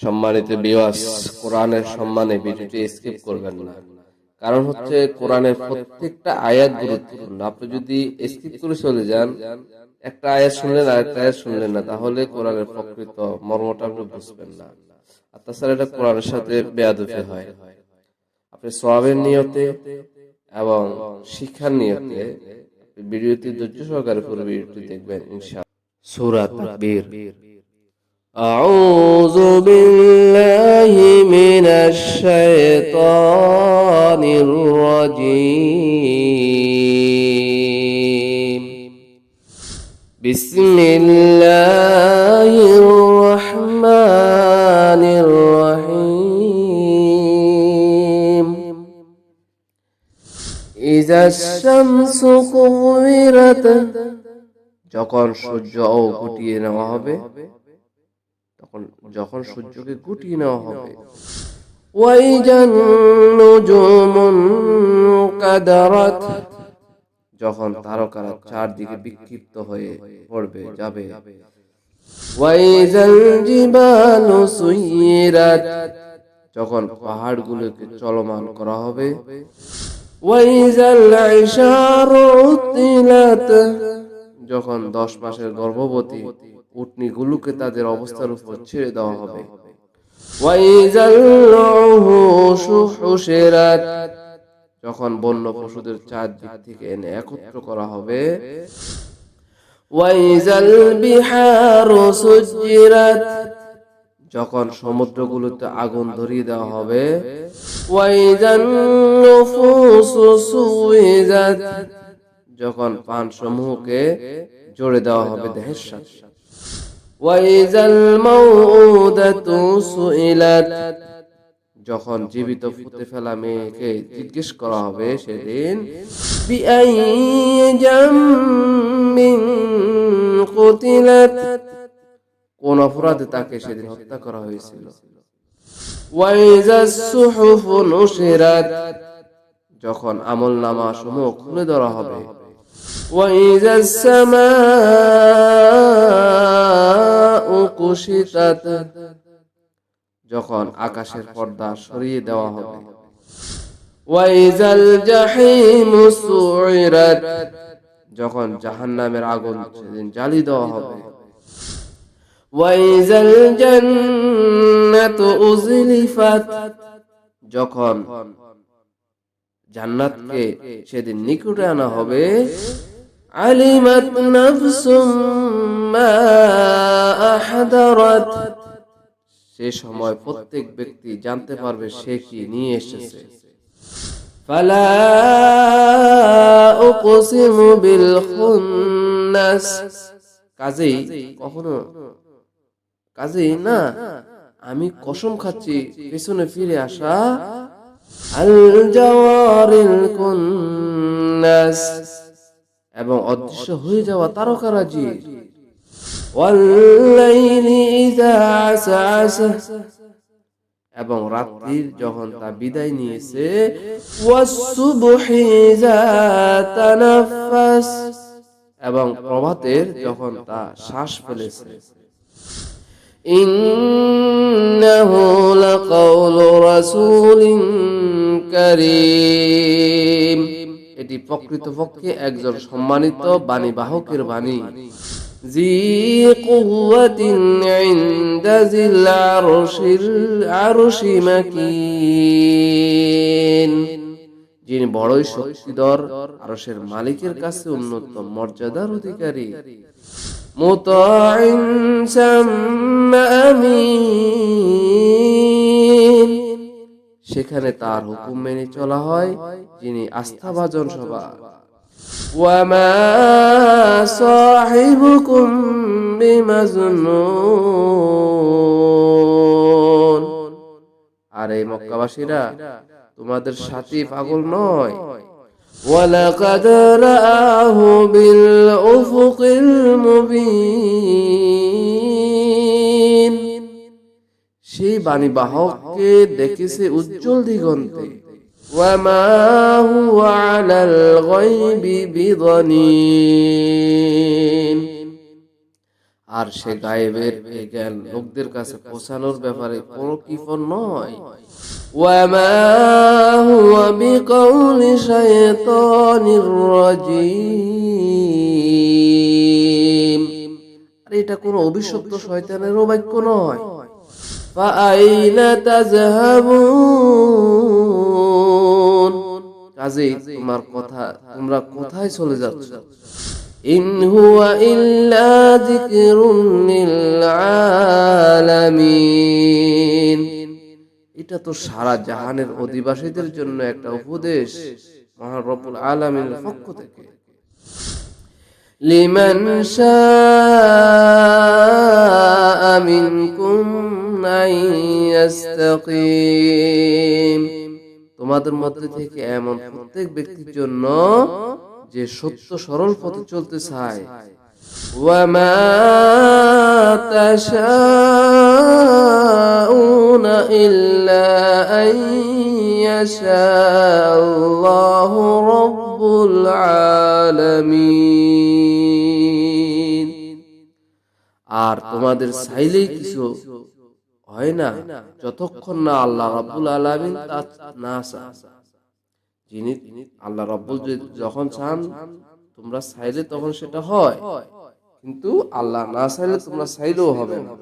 সম্মানিত বিওয়াস কোরআনের সম্মানে ভিডিওটি স্কিপ করবেন না। কারণ হচ্ছে কোরআনের প্রত্যেকটা আয়াত গুরুত্বপূর্ণ। আপনি যদি স্কিপ করে চলে যান, একটা আয়াত শুনলেন আর একটা আয়াত শুনলেন না, তাহলে কোরআনের প্রকৃত মর্মটা আপনি বুঝবেন না। আর তাছাড়া এটা কোরআনের সাথে বেয়াদফি হয়। আপনি সোয়াবের নিয়তে এবং শিক্ষার নিয়তে ভিডিওটি ধৈর্য সহকারে পুরো ভিডিওটি দেখবেন, ইনশাআল্লাহ। সূরা তাকবীর। أعوذ بالله من الشيطان الرجيم بسم الله الرحمن الرحيم إذا الشمس كورت যখন সূর্য গুটিয়ে নেওয়া হবে তখন যখন সূর্যকে গুটিয়ে নেওয়া হবে। যখন তারকারা চারদিকে বিক্ষিপ্ত হয়ে পড়বে যাবে। যখন পাহাড়গুলোকে চলমান করা হবে। যখন দশ মাসের গর্ভবতী উটনিগুলোকে তাদের অবস্থার উপর ছেড়ে দেওয়া হবে। যখন বন্য পশুদের চারদিক থেকে এনে একত্র করা হবে। যখন সমুদ্রগুলোতে আগুন ধরিয়ে দেওয়া হবে। যখন পান সমূহকে জোড়ে দেওয়া হবে দেহের সাথে। যখন জীবিত ফুতে ফেলা মেয়েকে জিজ্ঞেস করা হবে সেদিন কোন অপরাধে তাকে সেদিন হত্যা করা হয়েছিল। যখন আমল নামা সমুখ খুলে ধরা হবে। ওয়াইজাস যখন আকাশের পর্দা সরিয়ে দেওয়া হবে। যখন জাহান নামের আগুন সেদিন জ্বালি দেওয়া হবে। যখন জান্নাতকে সেদিন নিকুটে আনা হবে আলিমাত নাফসুম মা আহদারাত সে সময় প্রত্যেক ব্যক্তি জানতে পারবে সে কি নিয়ে এসেছে। উকসিমু বিল খুন্নাস কাজেই কখনো কাজেই না আমি কসম খাচ্ছি পেছনে ফিরে আসা। আল জাওয়ারিল কুন্নাস। এবং অদৃশ্য হয়ে যাওয়া তারকারাজি ওয়াল্লাইলি ইযা আসাস এবং রাত্রির যখন তা বিদায় নিয়েছে ওয়াসসুবহি ইযা তানাফাস এবং প্রভাতের যখন তা শ্বাস ফেলেছে إنه لقول رسول كريم এটি প্রকৃতপক্ষে একজন সম্মানিত বাণীবাহকের বাণী জি কুয়াতিন ইন্দাজিল আরশিল আরশি যিনি বড়ই শক্তিধর আরশের মালিকের কাছে উন্নত মর্যাদার অধিকারী। মুতাইন সাম্মা সেখানে তার হুকুম মেনে চলা হয় যিনি আস্থাভাজন সবার ওয়ামা সাহিবুকুম বিমাজনুন আর এই মক্কাবাসীরা তোমাদের সাথী পাগল নয় ولقد رآه بالأفق المبين সেই বাণী বাহককে দেখেছে উজ্জ্বল দিগন্তে وما هو على الغيب بضنين আর সে গায়েবের এই জ্ঞান লোকদের কাছে পৌঁছানোর ব্যাপারে কোনো কিফর নয় وما هو بقول شيطان رجيم আর এটা কোনো অভিশপ্ত শয়তানেরও বাক্য নয় فأين تذهبون কাজেই তোমার কথা তোমরা কোথায় চলে যাচ্ছ ইন হুয়া ইল্লা যিকরুন লিল আলামিন এটা তো সারা জাহানের অধিবাসীদের জন্য একটা উপদেশ মহান রব্বুল আলামিনের পক্ষ থেকে লিমান শাআ মিনকুম আন ইয়াস্তাকিম তোমাদের মধ্যে থেকে এমন প্রত্যেক ব্যক্তির জন্য যে সত্য সরল পথে চলতে চায় وما تشاءون إلا أن يشاء الله رب العالمين আর তোমাদের চাইলেই কিছু হয় না, যতক্ষণ না আল্লাহ রাব্বুল আলামিন তা না চান। যিনি আল্লাহ রব্বুল যখন চান, তোমরা চাইলে তখন সেটা হয়। কিন্তু আল্লাহ না চাইলে তোমরা চাইলেও হবে না।